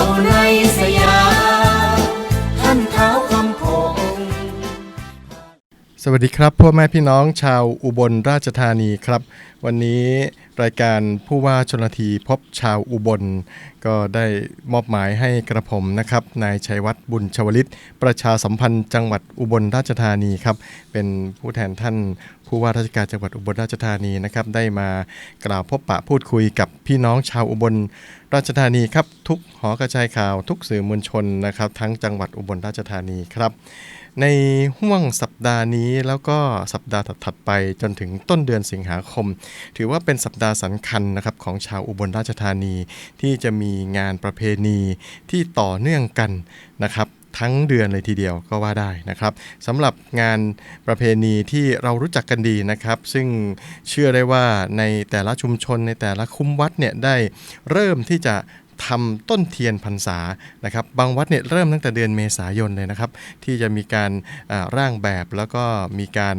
นึ่งเสวัสดีครับพ่อแม่พี่น้องชาวอุบลราชธานีครับ วันนี้รายการผู้ว่าชนทีพบชาวอุบล ก็ได้มอบหมายให้กระผมนะครับนายชัยวัฒน์บุญชวลิต ประชาสัมพันธ์จังหวัดอุบลราชธานีครับเป็นผู้แทนท่านผู้ว่าราชการจังหวัดอุบลราชธานีนะครับได้มากล่าวพบปะพูดคุยกับพี่น้องชาวอุบลราชธานีครับทุกหอกระจายข่าวทุกสื่อมวลชนนะครับทั้งจังหวัดอุบลราชธานีครับ ในห่วงสัปดาห์นี้แล้วก็สัปดาห์ถัดๆไปจนถึงต้นเดือนสิงหาคม ถือว่าเป็นสัปดาห์สำคัญนะครับของชาวอุบลราชธานี ที่จะมีงานประเพณีที่ต่อเนื่องกันนะครับทั้งเดือนเลยทีเดียวก็ว่าได้นะครับสำหรับงานประเพณีที่เรารู้จักกันดีนะครับ ซึ่งเชื่อได้ว่าในแต่ละชุมชนในแต่ละคุ้มวัดเนี่ยได้เริ่มที่จะ ทำต้นเทียนพรรษานะครับบางวัดเนี่ยเริ่มตั้งแต่เดือนเมษายนเลยนะครับที่จะมีการร่างแบบแล้วก็มีการ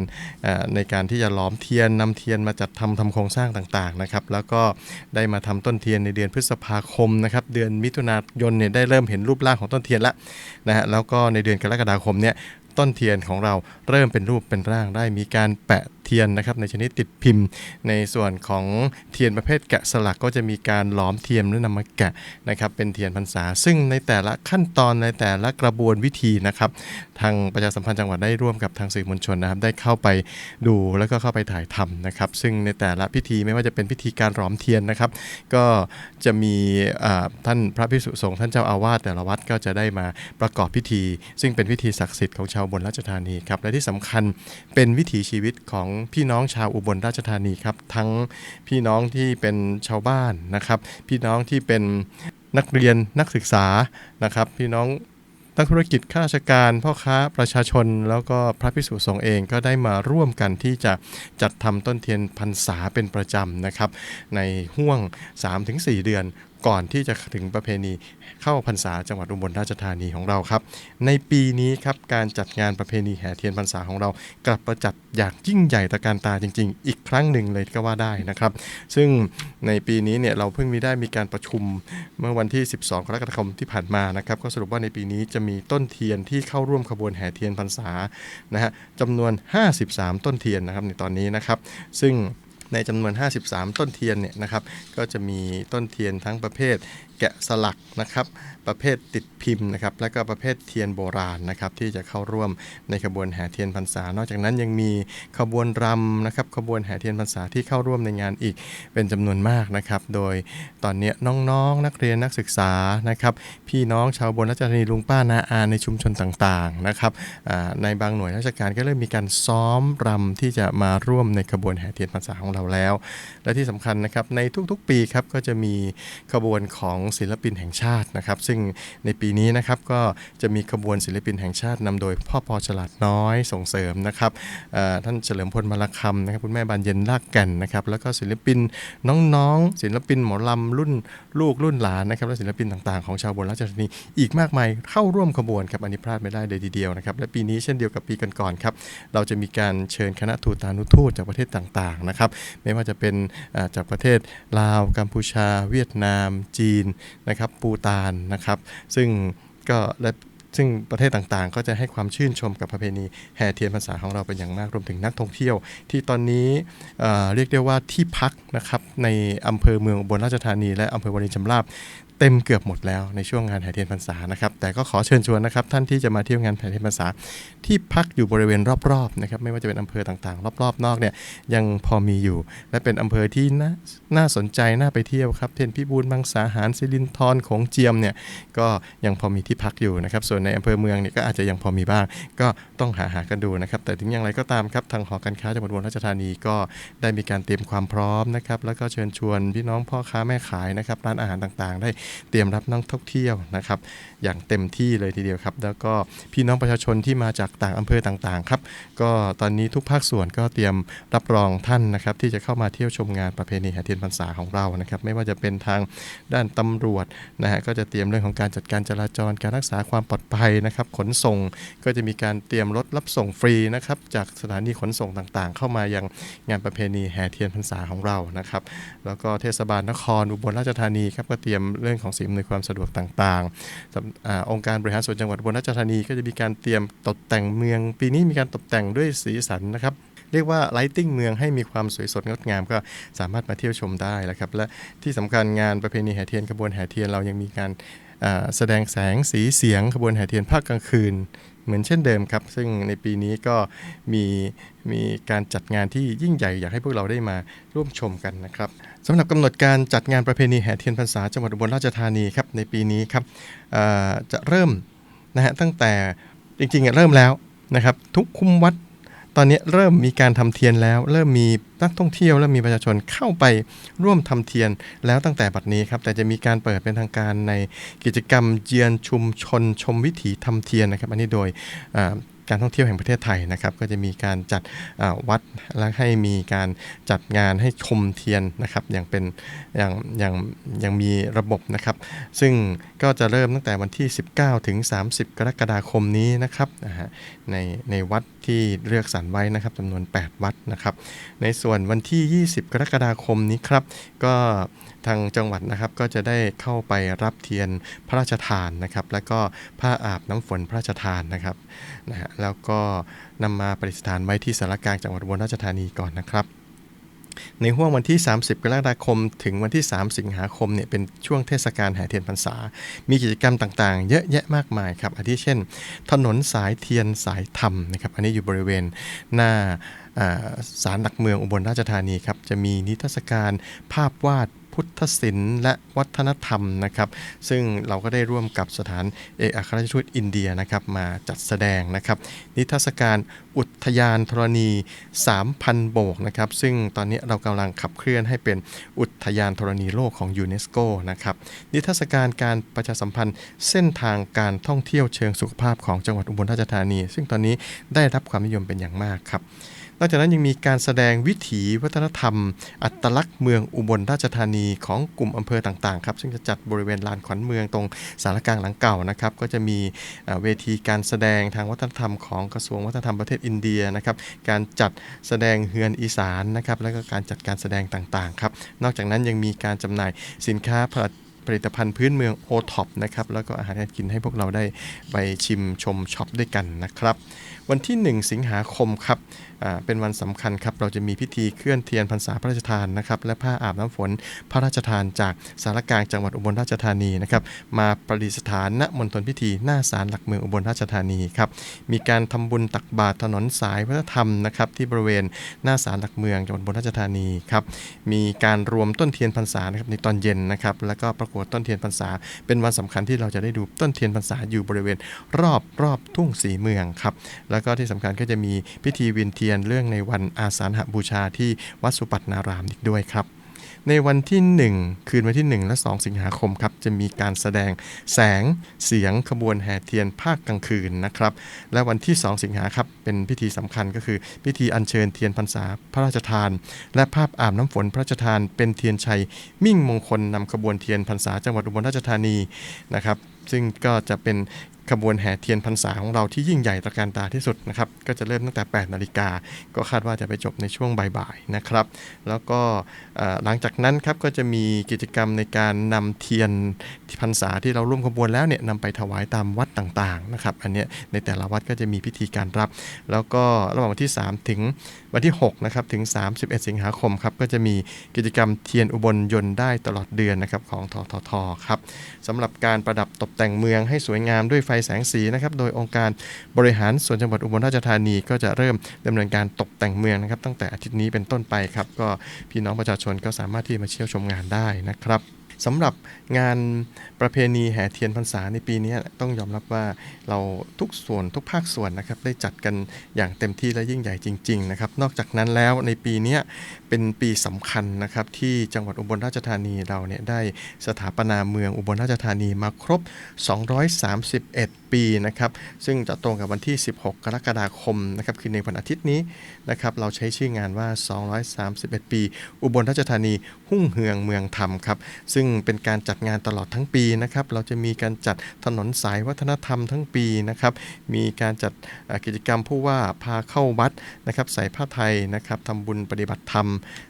ในการที่จะล้อมเทียนนำเทียนมาจัดทำทำโครงสร้างต่างๆนะครับแล้วก็ได้มาทำต้นเทียนในเดือนพฤษภาคมนะครับเดือนมิถุนายนเนี่ยได้เริ่มเห็นรูปร่างของต้นเทียนแล้วนะฮะแล้วก็ในเดือนกรกฎาคมเนี่ยต้นเทียนของเราเริ่มเป็นรูปเป็นร่างได้มีการแปะเทียนนะครับในชนิดติดพิมพ์ ในส่วนของเทียนประเภทแกะสลักก็จะมีการหลอมเทียมหรือนำมาแกะนะครับเป็นเทียนพรรษา ซึ่งในแต่ละขั้นตอนในแต่ละกระบวนวิธีนะครับ ทางประชาสัมพันธ์จังหวัดได้ร่วมกับทางสื่อมวลชนนะครับ ได้เข้าไปดูแล้วก็เข้าไปถ่ายทำนะครับ ซึ่งในแต่ละพิธีไม่ว่าจะเป็นพิธีการหลอมเทียนนะครับ ก็จะมีท่านพระภิกษุสงฆ์ท่านเจ้าอาวาสแต่ละวัดก็จะได้มาประกอบพิธี ซึ่งเป็นพิธีศักดิ์สิทธิ์ของชาวบนราชธานีครับและที่สำคัญเป็นวิถีชีวิตของพี่น้องชาวอุบลราชธานีครับ ทั้งพี่น้องที่เป็นชาวบ้านนะครับ พี่น้องที่เป็นนักเรียนนักศึกษานะครับ พี่น้องนักธุรกิจข้าราชการพ่อค้าประชาชน แล้วก็พระพิสุสงฆ์เองก็ได้มาร่วมกันที่จะจัดทำต้นเทียนพรรษาเป็นประจำนะครับ ในห่วง 3-4 เดือน ก่อนที่จะถึงประเพณีเข้าพรรษาจังหวัดอุบลราชธานีของเราครับ ในปีนี้ครับการจัดงานประเพณีแห่เทียนพรรษาของเรา กลับมาจัดอย่างยิ่งใหญ่ตะการตาจริง ๆ อีกครั้งหนึ่งเลยก็ว่าได้นะครับ ซึ่งในปีนี้เนี่ยเราเพิ่งมีได้มีการประชุมเมื่อวันที่ 12 กรกฎาคมที่ผ่านมานะครับ ก็สรุปว่าในปีนี้จะมีต้นเทียนที่เข้าร่วมขบวนแห่เทียนพรรษานะฮะจำนวน 53 ต้นเทียนนะครับในตอนนี้นะครับ ซึ่ง ในจำนวน 53 ต้นเทียนเนี่ยนะครับก็จะมีต้นเทียนทั้งประเภทแกะสลักนะครับประเภทติดพิมพ์นะครับและก็ประเภทเทียนโบราณนะครับที่จะเข้าร่วมในขบวนแห่เทียนพรรษา นอกจากนั้นยังมีขบวนรำนะครับขบวนแห่เทียนพรรษาที่เข้าร่วมในงานอีกเป็นจำนวนมากนะครับ โดยตอนนี้น้องๆนักเรียนนักศึกษานะครับพี่น้องชาวอุบนราชธานีลุงป้านาอาในชุมชนต่างๆนะครับในบางหน่วยราชการก็เริ่มมีการซ้อมรำที่จะมาร่วมในขบวนแห่เทียนพรรษาของเราแล้ว และที่สำคัญนะครับในทุกๆปีครับก็จะมีขบวนของศิลปินแห่งชาตินะครับ ซึ่งในปีนี้นะครับก็จะมีขบวนศิลปินแห่งชาตินำโดยพ่อปอฉลาดน้อยส่งเสริมนะครับท่านเฉลิมพลมาลคำนะครับคุณแม่บานเย็นลากแก่นนะครับแล้วก็ศิลปินน้องๆ ศิลปินหมอลำรุ่นลูกรุ่นหลานนะครับและศิลปินต่างๆของชาวอุบนราชธานีอีกมากมายเข้าร่วมขบวนครับอันนี้พลาดไม่ได้เลยทีเดียวนะครับและปีนี้เช่นเดียวกับปีก่อนๆครับเราจะมีการเชิญคณะทูตานุทูตจากประเทศต่างๆนะครับไม่ว่าจะเป็นจากประเทศลาว กัมพูชา เวียดนาม จีนนะครับปูตานนะครับ ซึ่งก็และซึ่งประเทศต่างๆ ก็จะให้ความชื่นชมกับประเพณีแห่เทียนพรรษาของเราเป็นอย่างมากรวมถึงนักท่องเที่ยว ที่ตอนนี้เเรียกได้ว่าที่พักนะครับในอำเภอเมืองอุบลราชธานี และอำเภอวารินชำราบ เต็มเกือบหมดแล้วในช่วงงานแห่เทียนพรรษานะครับ แต่ก็ขอเชิญชวนนะครับ ท่านที่จะมาเที่ยวงานแห่เทียนพรรษาที่พักอยู่บริเวณรอบๆนะครับไม่ว่าจะเป็นอำเภอต่างๆ รอบๆ นอกเนี่ยยังพอมีอยู่ และเป็นอำเภอที่น่าน่าสนใจน่าไปเที่ยวครับเช่นพิบูลมังสาหารสิรินทรของเจียมเนี่ยก็ยังพอมีที่พักอยู่นะครับส่วนในอำเภอเมืองเนี่ยก็อาจจะยังพอมีบ้าง ก็ต้องหาหากันดูนะครับแต่ถึงอย่างไรก็ตามครับทางหอการค้าจังหวัดอุบลราชธานีก็ได้มีการเตรียมความพร้อมนะครับแล้วก็เชิญชวนพี่น้องพ่อค้าแม่ขายนะครับร้านอาหารต่างๆ ได้เตรียมรับนักท่องเที่ยวนะครับอย่างเต็มที่เลยทีเดียวครับ แล้วก็พี่น้องประชาชนที่มาจากต่างอำเภอต่างๆครับก็ตอนนี้ทุกภาคส่วนก็เตรียมรับรองท่านนะครับที่จะเข้ามาเที่ยวชมงานประเพณีแห่เทียนพรรษาของเรานะครับไม่ว่าจะเป็นทางด้านตำรวจนะฮะก็จะเตรียมเรื่องของการจัดการจราจรการรักษาความปลอดภัยนะครับขนส่งก็จะมีการเตรียมรถรับส่งฟรีนะครับจากสถานีขนส่งต่างๆ เข้ามายังงานประเพณีแห่เทียนพรรษาของเรานะครับ แล้วก็เทศบาลนครอุบลราชธานีครับก็เตรียมเรื่องของสิ่งอำนวยความสะดวกต่างๆอองค์การบริหารส่วนจังหวัดบนราชธานีก็จะมีการเตรียมตกแต่งเมือง ปีนี้มีการตกแต่งด้วยสีสันนะครับเรียกว่าไลติ้งเมืองให้มีความสวยสดงดงามก็สามารถมาเที่ยวชมได้แล้วครับ และที่สำคัญงานประเพณีแห่เทียนขบวนแห่เทียนเรายังมีการแสดงแสงสีเสียงขบวนแห่เทียนภาคกลางคืน เหมือนเช่นเดิมครับ ซึ่งในปีนี้ก็มีมีการจัดงานที่ยิ่งใหญ่อยากให้พวกเราได้มาร่วมชมกันนะครับสำหรับกำหนดการจัดงานประเพณีแห่เทียนพรรษาจังหวัดอุบลราชธานีครับในปีนี้ครับจะเริ่มนะฮะตั้งแต่จริงๆอะเริ่มแล้วนะครับทุกคุ้มวัด ตอนนี้เริ่มมีการทำเทียนแล้ว เริ่มมีนักท่องเที่ยวและมีประชาชนเข้าไปร่วมทำเทียนแล้วตั้งแต่บัดนี้ครับ แต่จะมีการเปิดเป็นทางการในกิจกรรมเยือนชุมชนชมวิถีทำเทียนนะครับ อันนี้โดย การท่องเที่ยวแห่งประเทศไทยนะครับก็จะมีการจัดวัดและให้มีการจัดงานให้ชมเทียนนะครับอย่างเป็นอย่างอย่างอย่างมีระบบนะครับ ซึ่งก็จะเริ่มตั้งแต่วันที่ 19 ถึง 30 กรกฎาคมนี้นะครับในในวัดที่เลือกสรรไว้นะครับจำนวน 8 วัดนะครับ ในส่วนวันที่ 20 กรกฎาคมนี้ครับก็ ทางจังหวัดนะครับก็จะได้เข้าไปรับเทียนพระราชทานนะครับ และก็ผ้าอาบน้ำฝนพระราชทานนะครับนะฮะแล้วก็นำมาประดิษฐานไว้ที่สารกลางจังหวัดอุบลราชธานีก่อนนะครับในห่วงวันที่ 30 กรกฎาคม ถึงวันที่ 3 สิงหาคมเนี่ยเป็นช่วงเทศกาลแห่เทียนพรรษา มีกิจกรรมต่างๆ เยอะแยะมากมายครับอาทิเช่น ถนนสายเทียนสายธรรมนะครับ อันนี้อยู่บริเวณหน้าอ่าศาลหลักเมืองอุบลราชธานีครับ จะมีนิทรรศการภาพวาด พุทธศิลป์และวัฒนธรรมนะครับ ซึ่งเราก็ได้ร่วมกับสถานเอกอัครราชทูตอินเดียนะครับมาจัดแสดงนะครับ นิทรรศการอุทยานธรณี 3,000 โบกนะครับ ซึ่งตอนนี้เรากำลังขับเคลื่อนให้เป็นอุทยานธรณีโลกของยูเนสโกนะครับ นิทรรศการการประชาสัมพันธ์เส้นทางการท่องเที่ยวเชิงสุขภาพของจังหวัดอุบลราชธานี ซึ่งตอนนี้ได้รับความนิยมเป็นอย่างมากครับ นอกจากนั้นยังมีการแสดงวิถีวัฒนธรรม อัตลักษณ์เมืองอุบลราชธานีของกลุ่มอำเภอต่างๆครับซึ่งจะจัดบริเวณลานขวัญเมืองตรงสารกลางหลังเก่านะครับก็จะมีเอ่อเวทีการแสดงทางวัฒนธรรมของกระทรวงวัฒนธรรมประเทศอินเดียนะครับการจัดแสดงเฮือนอีสานนะครับแล้วก็การจัดการแสดงต่างๆครับนอกจากนั้นยังมีการจำหน่ายสินค้าผลิต ผลิตภัณฑ์พื้นเมืองโอท็อปนะครับแล้วก็อาหารการกินให้พวกเราได้ไปชิมชมช็อปด้วยกันนะครับ วันที่ 1 สิงหาคมครับเป็นวันสำคัญครับ เราจะมีพิธีเคลื่อนเทียนพรรษาพระราชทานนะครับ และผ้าอาบน้ำฝนพระราชทานจากสารกลางจังหวัดอุบลราชธานีนะครับมาประดิษฐานณมณฑลพิธีหน้าศาลหลักเมืองอุบลราชธานีครับมีการทำบุญตักบาตรถนนสายวัฒนธรรมนะครับที่บริเวณหน้าศาลหลักเมืองจังหวัดอุบลราชธานีครับมีการรวมต้นเทียนพรรษานะครับในตอนเย็นนะครับแล้วก็ประกวดต้นเทียนพรรษา เป็นวันสำคัญที่เราจะได้ดูต้นเทียนพรรษาอยู่บริเวณรอบรอบทุ่งสีเมืองครับแล้วก็ที่สำคัญก็จะมีพิธีวินเทียนเรื่องในวันอาสาฬหบูชาที่วัดสุปัตนารามอีกด้วยครับ ในวันที่ 1 คืนวันที่ 1 และ 2 สิงหาคมครับจะมีการแสดงแสงเสียงขบวนแห่เทียนภาคกลางคืนนะครับและวันที่ 2 สิงหาครับเป็นพิธีสำคัญก็คือ พิธีอัญเชิญเทียนพรรษาพระราชทาน และภาพอาบน้ำฝนพระราชทาน เป็นเทียนชัยมิ่งมงคลนำขบวนเทียนพรรษาจังหวัดอุบลราชธานีนะครับซึ่งก็จะเป็น ขบวนแห่เทียนพรรษาของเราที่ยิ่งใหญ่ตระการตาที่สุดนะครับ ก็จะเริ่มตั้งแต่ 8 นาฬิกา ก็คาดว่าจะไปจบในช่วงบ่ายๆนะครับ แล้วก็หลังจากนั้นครับก็จะมีกิจกรรมในการนำเทียนพรรษาที่เราร่วมขบวนแล้วเนี่ยนำไปถวายตามวัดต่างๆนะครับ อันเนี้ยในแต่ละวัดก็จะมีพิธีการรับ แล้วก็ระหว่างวันที่ 3 ถึง วันที่6นะครับถึง 31 สิงหาคมครับก็จะมีกิจกรรมเทียนอุบลยนต์ได้ตลอดเดือนนะครับของทททครับสำหรับการประดับตกแต่งเมืองให้สวยงามด้วยไฟแสงสีนะครับโดยองค์การบริหารส่วนจังหวัดอุบลราชธานี ก็จะเริ่มดำเนินการตกแต่งเมืองนะครับตั้งแต่อาทิตย์นี้เป็นต้นไปครับก็พี่น้องประชาชนก็สามารถที่มาเที่ยวชมงานได้นะครับ สำหรับงานประเพณีแห่เทียนพรรษาในปีนี้ต้องยอมรับว่าเราทุกส่วนทุกภาคส่วนนะครับได้จัดกันอย่างเต็มที่และยิ่งใหญ่จริงๆนะครับนอกจากนั้นแล้วในปีนี้ เป็นปีสำคัญนะครับที่จังหวัดอุบลราชธานีเราเนี่ยได้สถาปนาเมืองอุบลราชธานีมาครบ 231 ปีนะครับซึ่งจะตรงกับวันที่ 16 กรกฎาคมนะครับคือในวันอาทิตย์นี้นะครับเราใช้ชื่องานว่า 231 ปี อุบลราชธานีหุ่งเฮืองเมืองธรรมครับซึ่งเป็นการจัดงานตลอดทั้งปีนะครับเราจะมีการจัดถนนสายวัฒนธรรมทั้งปีนะครับมีการจัดกิจกรรมผู้ว่าพาเข้าวัดนะครับใส่ผ้าไทยนะครับทำบุญปฏิบัติธรรม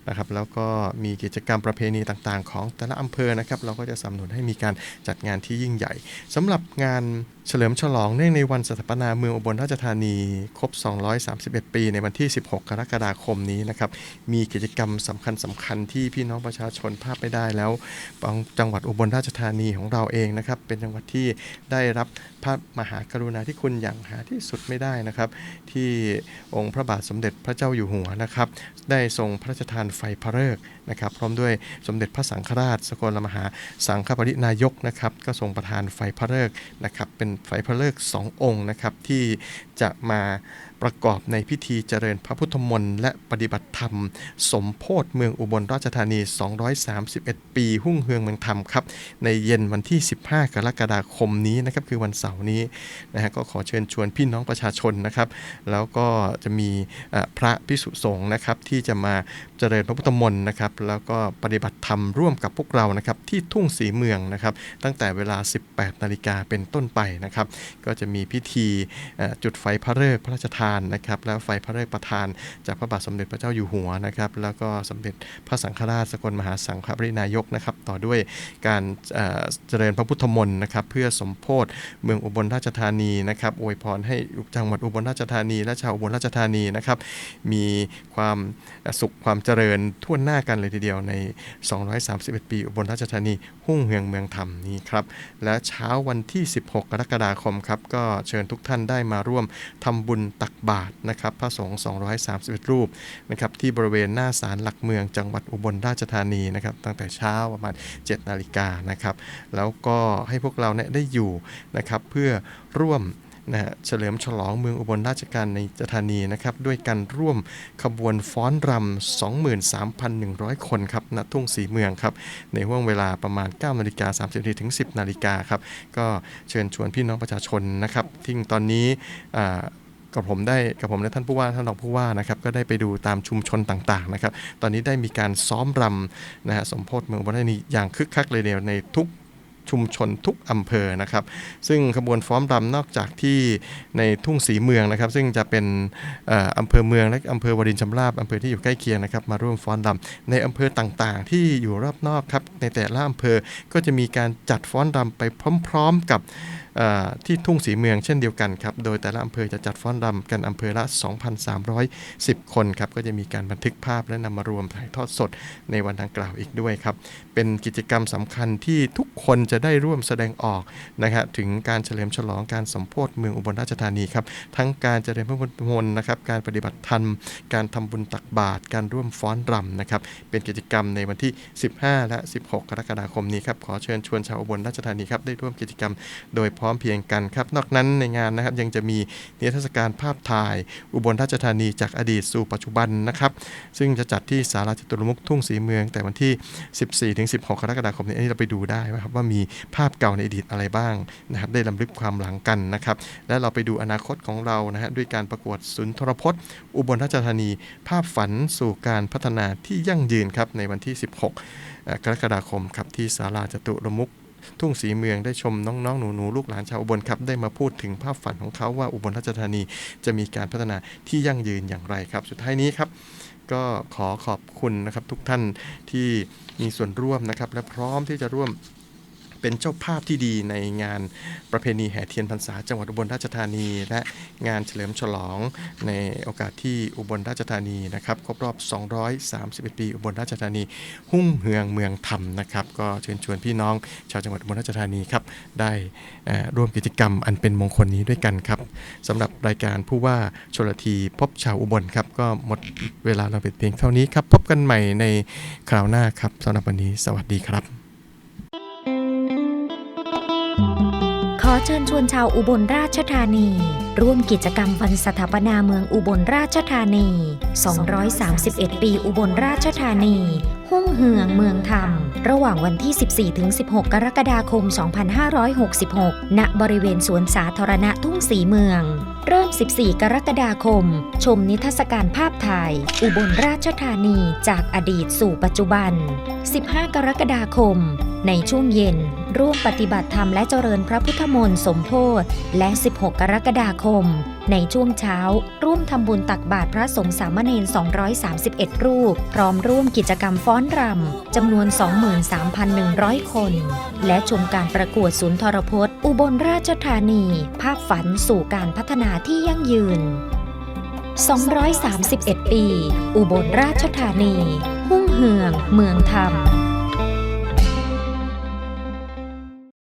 นะครับแล้วก็มีกิจกรรมประเพณีต่างๆ ของแต่ละอำเภอนะครับเราก็จะสนับสนุนให้มีการจัดงานที่ยิ่งใหญ่สำหรับงานเฉลิมฉลองเนื่องในวันสถาปนาเมืองอุบลราชธานี ครบ 231 ปีในวันที่ 16 กรกฎาคมนี้นะครับ มีกิจกรรมสำคัญสคัญๆที่พี่น้องประชาชนพลาดไม่ได้แล้วจังหวัดอุบลราชธานีของเราเองนะครับ เป็นจังหวัดที่ได้รับพระมหากรุณาธิคุณอย่างหาที่สุดไม่ได้นะครับ ที่องค์พระบาทสมเด็จพระเจ้าอยู่หัวนะครับ ได้ทรงพระราชทานไฟพระฤกษ์นะครับ พร้อมด้วยสมเด็จพระสังฆราช สกลมหาสังฆปรินายกนะครับ ก็ทรงประทานไฟพระฤกษ์นะครับเป็นไฟพระเลิกสององค์นะครับที่จะมา ประกอบในพิธีเจริญพระพุทธมนต์และปฏิบัติธรรม สมโพธิเมืองอุบลราชธานี 231 ปี หุ่งเฮืองเมืองธรรมครับในเย็นวันที่ 15 กรกฎาคมนี้นะครับคือวันเสาร์นี้นะฮะก็ขอเชิญชวนพี่น้องประชาชนนะครับ แล้วก็จะมีพระพิสุสงฆ์นะครับที่จะมาเจริญพระพุทธมนต์นะครับแล้วก็ปฏิบัติธรรมร่วมกับพวกเรานะครับที่ทุ่งสีเมืองนะครับตั้งแต่เวลา 18 นาฬิกาเป็นต้นไปนะครับก็จะมีพิธีจุดไฟพระฤกษ์พระราชทานนะครับแล้วไฟพระฤกษ์ประทาน จากพระบาทสมเด็จพระเจ้าอยู่หัวนะครับแล้วก็สมเด็จพระสังฆราชสกลมหาสังฆปรินายกนะครับต่อด้วยการเจริญพระพุทธมนต์นะครับเพื่อสมโพธิเมืองอุบลราชธานีนะครับอวยพรให้จังหวัดอุบลราชธานี และชาวอุบลราชธานีนะครับมีความสุขความเจริญทั่วหน้ากันเลยทีเดียวใน 231 ปีอุบลราชธานีหุ่งเฮืองเมืองธรรมนี้ครับ และเช้าวันที่ 16 กรกฎาคมครับก็เชิญทุกท่านได้มาร่วมทำบุญตักบาตรนะครับพระสงฆ์231 รูปนะครับที่บริเวณหน้าศาลหลักเมืองจังหวัดอุบลราชธานีนะครับตั้งแต่เช้าประมาณ 7 นาฬิกานะครับแล้วก็ให้พวกเราเนี่ยได้อยู่นะครับเพื่อร่วม นะฮะเฉลิมฉลองเมืองอุบลราชการในธานีนะครับด้วยการร่วมขบวนฟ้อนรำ 23,100 คนครับณทุ่งสีเมืองครับในห่วงเวลาประมาณ9นาฬิกา30นาทีถึง 10นาฬิกาครับก็เชิญชวนพี่น้องประชาชนนะครับที่ตอนนี้กับผมได้กับผมและท่านผู้ว่าท่านรองผู้ว่านะครับก็ได้ไปดูตามชุมชนต่างๆนะครับตอนนี้ได้มีการซ้อมรำนะฮะสมโพธิเมืองอุบลราชธานีอย่างคึกคักเลยเนี่ยในทุก ชุมชนทุกอำเภอนะครับ ซึ่งขบวนฟ้อนรำนอกจากที่ในทุ่งสีเมืองนะครับ ซึ่งจะเป็นอำเภอเมืองและอำเภอวรินชำราบอำเภอที่อยู่ใกล้เคียงนะครับ มาร่วมฟ้อนรำในอำเภอต่างๆ ที่อยู่รอบนอกครับในแต่ละอำเภอก็จะมีการจัดฟ้อนรำไปพร้อม ๆ กับ ที่ทุ่งสีเมืองเช่นเดียวกันครับ โดยแต่ละอำเภอจะจัดฟ้อนรำกันอำเภอละ 2,310 คนครับ ก็จะมีการบันทึกภาพและนำมารวมถ่ายทอดสดในวันดังกล่าวอีกด้วยครับ เป็นกิจกรรมสำคัญที่ทุกคนจะได้ร่วมแสดงออกนะครับถึงการเฉลิมฉลองการสมโพธิเมืองอุบลราชธานีครับ ทั้งการเจริญพระพุทธมนต์นะครับ การปฏิบัติธรรม การทำบุญตักบาตร การร่วมฟ้อนรำนะครับ เป็นกิจกรรมในวันที่ 15 และ 16 กรกฎาคมนี้ครับ ขอเชิญชวนชาวอุบลราชธานีครับได้ร่วมกิจกรรมโดยพร้อมเพียงกันครับ นอกนั้นในงานนะครับยังจะมีนิทรรศการภาพถ่าย อุบลราชธานีจากอดีตสู่ปัจจุบันนะครับ ซึ่งจะจัดที่ศาลาจตุรมุขทุ่งศรีเมือง แต่วันที่ 14-16 กรกฎาคมนี้อันนี้เราไปดูได้นะครับว่ามีภาพเก่าในอดีตอะไรบ้างนะครับได้ลำลึกความหลังกันนะครับ และเราไปดูอนาคตของเรานะฮะด้วยการประกวดสุนทรพจน์ อุบลราชธานี ภาพฝันสู่การพัฒนาที่ยั่งยืนครับในวันที่ 16 กรกฎาคมครับที่ศาลาจตุรมุข ทุ่งสีเมืองได้ชมน้องๆ หนูๆ ลูกหลานชาวอุบลครับ ได้มาพูดถึงภาพฝันของเขาว่าอุบลราชธานีจะมีการพัฒนาที่ยั่งยืนอย่างไรครับ สุดท้ายนี้ครับ ก็ขอขอบคุณนะครับทุกท่านที่มีส่วนร่วมนะครับ และพร้อมที่จะร่วม เป็นเจ้าภาพที่ดีในงานประเพณีแห่เทียนพรรษาจังหวัดอุบลราชธานี และงานเฉลิมฉลองในโอกาสที่อุบลราชธานีนะครับครบรอบ 231 ปีอุบลราชธานี หุ้งเฮืองเมืองธรรมนะครับ ก็เชิญชวนพี่น้องชาวจังหวัดอุบลราชธานีครับได้ร่วมกิจกรรมอันเป็นมงคลนี้ด้วยกันครับสำหรับรายการผู้ว่าชลทีพบชาวอุบลครับก็หมดเวลาเราเป็นเพียงเท่านี้ครับพบกันใหม่ในคราวหน้าครับสำหรับวันนี้สวัสดีครับ อเชิญชวนชาวอุบลราชธานี ร่วมกิจกรรมวันสถาปนาเมืองอุบลราชธานี 231 ปีอุบลราชธานี หุ้งเหืองเมืองธรรม ระหว่างวันที่ 14-16 กรกฎาคม 2566 ณ บริเวณสวนสาธารณะทุ่งสีเมือง เริ่ม 14 กรกฎาคม ชมนิทรรศการภาพถ่าย อุบลราชธานีจากอดีตสู่ปัจจุบัน 15 กรกฎาคม ในช่วงเย็น ร่วมปฏิบัติธรรมและเจริญพระพุทธมนต์สมโพธิและ 16 กรกฎาคม ในช่วงเช้า ร่วมทำบุญตักบาตรพระสงฆ์สามเณร 231 รูป พร้อมร่วมกิจกรรมฟ้อนรำจำนวน 23,100 คน และชมการประกวดศูนย์ทรพจน์ อุบลราชธานี ภาพฝันสู่การพัฒนาที่ยั่งยืน 231 ปี อุบลราชธานี หุ้งเหือง เมืองธรรม